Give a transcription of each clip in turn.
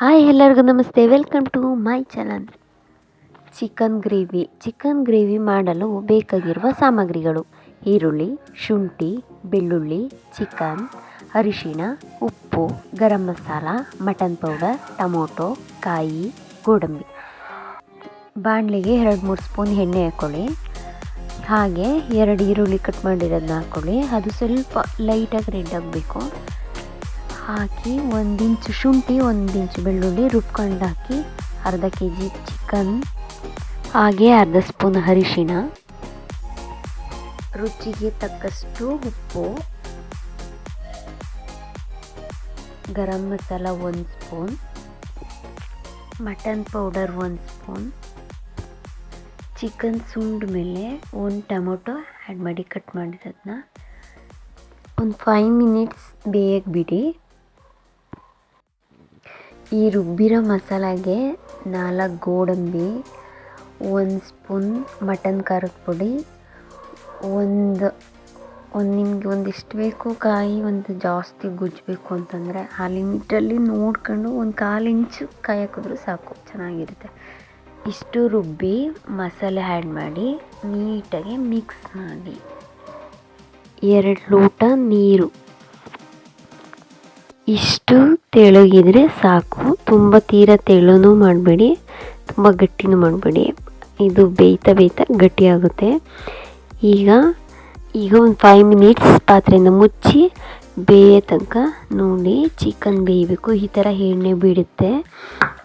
Hi ಎಲ್ಲರಿಗೂ ನಮಸ್ತೆ. Welcome to my channel chicken gravy chicken gravy ಮಾಡಲು ಬೇಕಾಗಿರುವ ಸಾಮಗ್ರಿಗಳು ಈರುಳ್ಳಿ, ಶುಂಠಿ, ಬೆಳ್ಳುಳ್ಳಿ ಚಿಕನ್ ಅರಿಶಿಣ, ಉಪ್ಪು, garam masala mutton powder tomato, ಕಾಯಿ, ಗೋಡಂಬಿ. ಬಾಣಲಿಗೆ ಎರಡು ಮೂರು ಸ್ಪೂನ್ ಎಣ್ಣೆ ಹಾಕ್ಕೊಳ್ಳಿ ಹಾಗೆ ಎರಡು ಈರುಳ್ಳಿ ಕಟ್ ಮಾಡಿರೋದನ್ನ ಹಾಕ್ಕೊಳ್ಳಿ ಅದು ಸ್ವಲ್ಪ ಲೈಟಾಗಿ ರೆಡ್ ಆಗಬೇಕು. ಹಾಕಿ ಒಂದಿಂಚು ಶುಂಠಿ ಒಂದಿಂಚು ಬೆಳ್ಳುಳ್ಳಿ ರುಬ್ಕೊಂಡು ಹಾಕಿ ಅರ್ಧ ಕೆ ಜಿ ಚಿಕನ್ ಹಾಗೆ ಅರ್ಧ ಸ್ಪೂನ್ ಅರಿಶಿಣ. ರುಚಿಗೆ ತಕ್ಕಷ್ಟು ಉಪ್ಪು. ಗರಂ ಮಸಾಲ ಒಂದು ಸ್ಪೂನ್ ಮಟನ್ ಪೌಡರ್ ಒಂದು ಸ್ಪೂನ್ ಚಿಕನ್ ಸುಂಡ ಮೇಲೆ ಒಂದು ಟೊಮೊಟೊ ಆ್ಯಡ್ ಮಾಡಿ ಕಟ್ ಮಾಡಿರೋದನ್ನ ಒಂದು ಫೈವ್ ಮಿನಿಟ್ಸ್ ಬೇಯಕ್ಕೆ ಬಿಡಿ. ಈ ರುಬ್ಬಿರೋ ಮಸಾಲೆಗೆ ನಾಲ್ಕು ಗೋಡಂಬಿ, ಒಂದು ಸ್ಪೂನ್ ಮಟನ್ ಖಾರದ ಪುಡಿ, ಒಂದು ಒಂದು ನಿಮಗೆ ಒಂದಿಷ್ಟು ಬೇಕು ಕಾಯಿ, ಒಂದು ಜಾಸ್ತಿ ಗುಜ್ಜಬೇಕು ಅಂತಂದರೆ ಆ ಲಿಮಿಟಲ್ಲಿ ನೋಡ್ಕೊಂಡು ಒಂದು ಕಾಲು ಇಂಚು ಕಾಯಿ ಹಾಕಿದ್ರು ಸಾಕು, ಚೆನ್ನಾಗಿರುತ್ತೆ. ಇಷ್ಟು ರುಬ್ಬಿ ಮಸಾಲೆ ಆ್ಯಡ್ ಮಾಡಿ, ನೀಟಾಗಿ ಮಿಕ್ಸ್ ಮಾಡಿ. ಎರಡು ಲೋಟ ನೀರು. ಇಷ್ಟು ತೆಳುಗಿದ್ರೆ ಸಾಕು. ತುಂಬ ತೀರ ತೆಳುನೂ ಮಾಡಬೇಡಿ. ತುಂಬ ಗಟ್ಟಿನೂ ಮಾಡಬೇಡಿ. ಇದು ಬೇಯ್ತಾ ಬೇಯ್ತಾ ಗಟ್ಟಿಯಾಗುತ್ತೆ ಈಗ ಈಗ ಒಂದು ಫೈವ್ ಮಿನಿಟ್ಸ್ ಪಾತ್ರೆಯಿಂದ ಮುಚ್ಚಿ ಬೇಯೋ ತನಕ ನೋಡಿ ಚಿಕನ್ ಬೇಯಬೇಕು. ಈ ಥರ ಎಣ್ಣೆ ಬಿಡುತ್ತೆ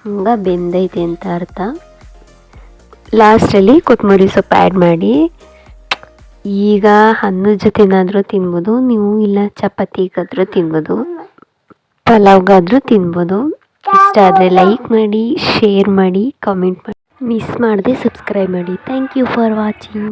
ಹಂಗ ಬೆಂದೈತೆ ಅಂತ ಅರ್ಥ. ಲಾಸ್ಟಲ್ಲಿ ಕೊತ್ತಂಬರಿ ಸೊಪ್ಪು ಆ್ಯಡ್ ಮಾಡಿ. ಈಗ ಅನ್ನದ ಜೊತೆನಾದರೂ ತಿನ್ಬೋದು. ನೀವು ಇಲ್ಲ ಚಪಾತಿಗಾದರೂ ತಿನ್ಬೋದು. ಪಲಾವ್ಗಾದರೂ ತಿನ್ಬೋದು. ಇಷ್ಟ ಆದರೆ ಲೈಕ್ ಮಾಡಿ ಶೇರ್ ಮಾಡಿ ಕಾಮೆಂಟ್ ಮಾಡಿ. ಮಿಸ್ ಮಾಡದೆ ಸಬ್ಸ್ಕ್ರೈಬ್ ಮಾಡಿ. Thank you for watching